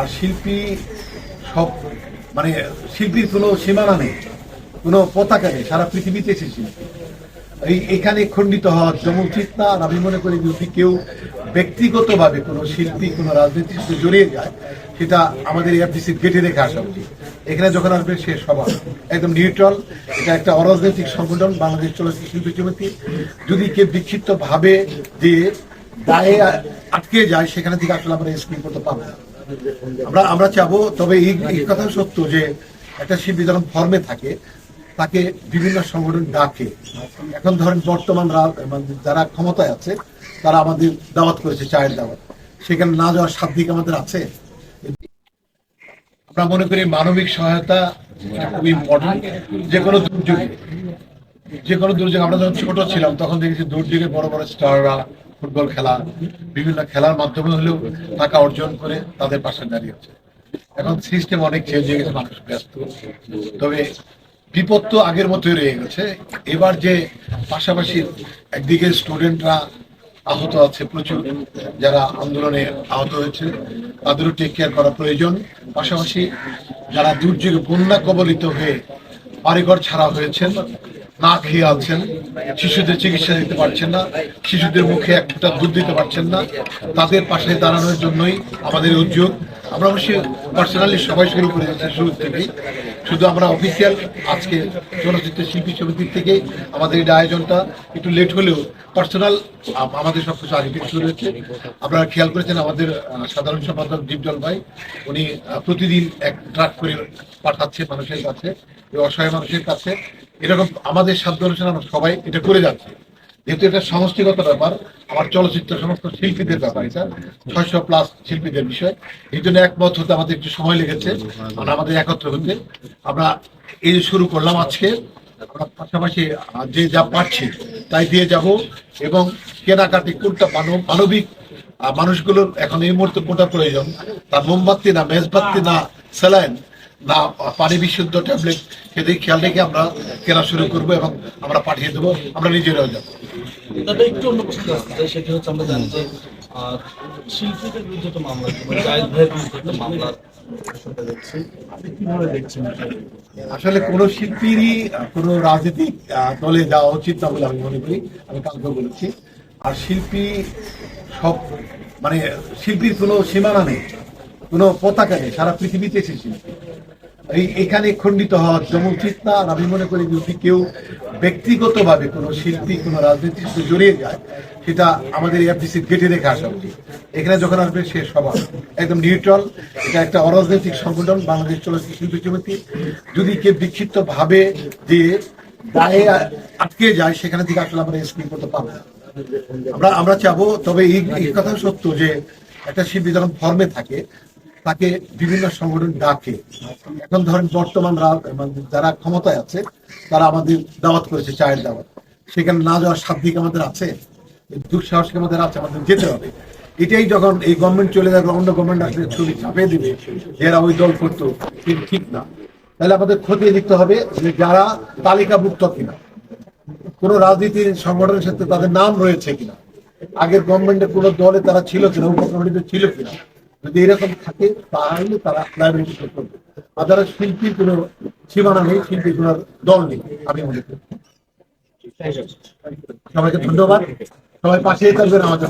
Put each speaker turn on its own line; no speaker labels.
আর শিল্পী সব মানে শিল্পীর কোনো সীমানা নেই, কোনো পতাকা নেই, সারা পৃথিবীতে এসে শিল্পী। এই, এখানে খণ্ডিত হওয়া যেমন উচিত না, আর আমি মনে করি যদি কেউ ব্যক্তিগতভাবে কোনো শিল্পী, কোনো রাজনীতির সাথে জড়িয়ে যায়, সেটা আমাদের এফডিসি গেটে রেখে আসা উচিত। এখানে যখন আসবে সে সবার, একদম নিউট্রাল, এটা একটা অরাজনৈতিক সংগঠন, বাংলাদেশ চলচ্চিত্র শিল্পী সমিতি। যদি কেউ বিক্ষিপ্ত ভাবে যে দায়ে আটকে যায়, সেখানে থেকে আসলে আমরা স্ক্রিন করতে পারব না। আমরা আমরা চাবো, তবে এই কথা সত্য যে একটা শিল্পী যখন ফর্মে থাকে, তাকে বিভিন্ন সংগঠন ডাকে। এখন ধরেন বর্তমান মানে যারা ক্ষমতায় আছে, তারা আমাদের দাওয়াত করেছে, চায়ের দাওয়াত। সেখানে না যাওয়ার সাধ্য আমাদের আছে? আমরা মনে করি মানবিক সহায়তা খুবই ইম্পর্টেন্ট যে কোনো দুর্যোগে, যে কোনো দুর্যোগ আমরা যখন ছোট ছিলাম, তখন দেখেছি দুর্যোগে বড় বড় স্টাররা ফুটবল খেলা, বিভিন্ন খেলার মাধ্যমে হলেও টাকা অর্জন করে তাদের পাশে দাঁড়িয়েছে এখন সিস্টেম অনেক চেঞ্জ হয়ে গেছে, মানুষ ব্যস্ত। তবে বিপদ তো আগের মতোই রয়ে গেছে। এবার যে পাশাপাশি একদিকে স্টুডেন্টরা আহত আছে প্রচুর, যারা আন্দোলনে আহত হয়েছে, তাদেরও টেক কেয়ার করা প্রয়োজন। পাশাপাশি যারা দুর্যোগে বন্যা কবলিত হয়ে বাড়িঘর ছাড়া হয়েছেন, না খেয়ে আছেন শিশুদের চিকিৎসা দিতে পারছেন না, শিশুদের মুখে একটা দুধ দিতে পারছেন না। তাদের পাশে দাঁড়ানোর জন্যই আমাদের উদ্যোগ। আমরা অবশ্যই পার্সোনালি সবাই শুরু করে দিচ্ছি শুরু থেকেই। শুধু আমরা অফিসিয়াল আজকে চলচ্চিত্র শিল্পী সমিতির থেকে আমাদের এই আয়োজনটা একটু লেট হলেও পার্সোনাল আমাদের সব কিছু আগে শুরু হয়েছে। আপনারা খেয়াল করেছেন আমাদের সাধারণ সম্পাদক দীপজল ভাই, উনি প্রতিদিন এক ট্রাক করে পাঠাচ্ছে মানুষের কাছে অসহায় মানুষের কাছে। এরকম আমাদের সাধ্য অনুসারে আমরা সবাই এটা করে যাচ্ছি। যেহেতু এটা সমষ্টিগত ব্যাপার, আমার চলচ্চিত্র সমস্ত শিল্পীদের ব্যাপার এটা, ছয়শো প্লাস শিল্পীদের বিষয়। এই জন্য একমত হতে আমাদের একটু সময় লেগেছে মানে আমাদের একত্র হতে। আমরা এই যে শুরু করলাম আজকে, আমরা পাশাপাশি যে যা পাচ্ছি তাই দিয়ে যাব এবং কেনাকাটি কোনটা মানব মানবিক মানুষগুলোর এখন এই মুহূর্তে কোনটা প্রয়োজন তার মোমবাতি না, মেজবাতি না, স্যালাইন না পানি বিশুদ্ধ ট্যাবলেট সেদিকে খেয়াল রেখে আমরা কেনা শুরু করব এবং আমরা পাঠিয়ে দেবো আমরা নিজেরাও যাব।
তবে একটু অন্য প্রশ্ন আসতে চাই সেটি হচ্ছে আমরা জানি যে শিল্পীদের বিরুদ্ধে তো মামলা মানে ভাইয়ের বিরুদ্ধে একটা?
আসলে কোন শিল্পীরই কোনো রাজনৈতিক দলে যাওয়া উচিত না বলে আমি মনে করি আমি কালকে বলেছি। আর শিল্পী সব মানে শিল্পীর কোনো সীমানা নেই কোনো পতাকা নেই সারা পৃথিবীতে এসে শিল্পী। এখানে খণ্ডিত হওয়া যেমন উচিত না। আর আমি মনে করি যদি কেউ ব্যক্তিগতভাবে কোনো শিল্পী, কোনো রাজনীতির সাথে জড়িয়ে যায়, সেটা আমাদের এফডিসি গেটে রেখে আসা উচিত। এখানে যখন আসবে, সে সবার একদম নিউট্রাল, এটা একটা অরাজনৈতিক সংগঠন, বাংলাদেশ চলচ্চিত্র শিল্পী সমিতি। যদি কেউ বিক্ষিপ্ত ভাবে যে দায়ে আটকে যায়, সেখানে থেকে আসলে আমরা স্ক্রিন করতে পারব আমরা আমরা চাবো, তবে এই কথা সত্য যে একটা শিল্পী যখন ফর্মে থাকে তাকে বিভিন্ন সংগঠন ডাকে। এখন ধরেন বর্তমান মানে যারা ক্ষমতায় আছে, তারা আমাদের দাওয়াত করেছে, চায়ের দাওয়াত। সেখানে না যাওয়ার সাধ্য আমাদের আছে? এই দুঃসাহস আমাদের আছে? আমাদের যেতে হবে। এটাই যখন এই গভর্নমেন্ট চলে যাবে, অন্য গভর্নমেন্ট আসলে ছবি চাপিয়ে দিবে, এরা ওই দল করতো, কিন্তু ঠিক না। তাহলে আমাদের খতিয়ে দেখতে হবে যে যারা তালিকাভুক্ত কিনা। কোন রাজনীতির সংগঠনের সাথে তাদের নাম রয়েছে কিনা। আগের গভর্নমেন্টের কোন দলে তারা ছিল কিনা, উপকমিটিতে ছিল কিনা। যদি এরকম থাকে তাহলে তারা লাইব্রেরি করবে। আর যারা শিল্পীর কোনো সীমানা নেই শিল্পী কোনো দল নেই আমি মনে করি। সবাইকে ধন্যবাদ। সবাই পাশে থাকবেন আমাদের